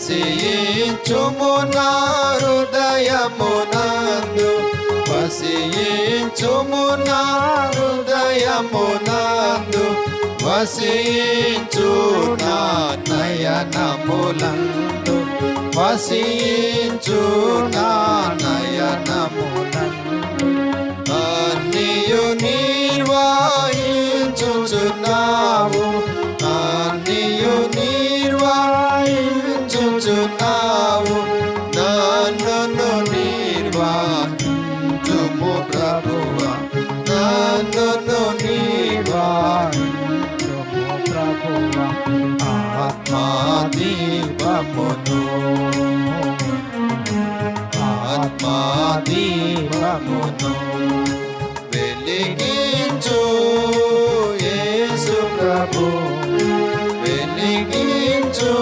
వసించుము నా హృదయమునందు. వసించుము నా హృదయమునందు. వసించు నా నయనములందు. వసించు నా నయనములందు. అన్నియు నిర్వాహించుచున్నా ప్రభువా నన్ను నీవాము ప్రభువా ఆత్మాదీపమును ఆత్మాదీపమును వెలిగించు యేసు ప్రభు. వెలిగించు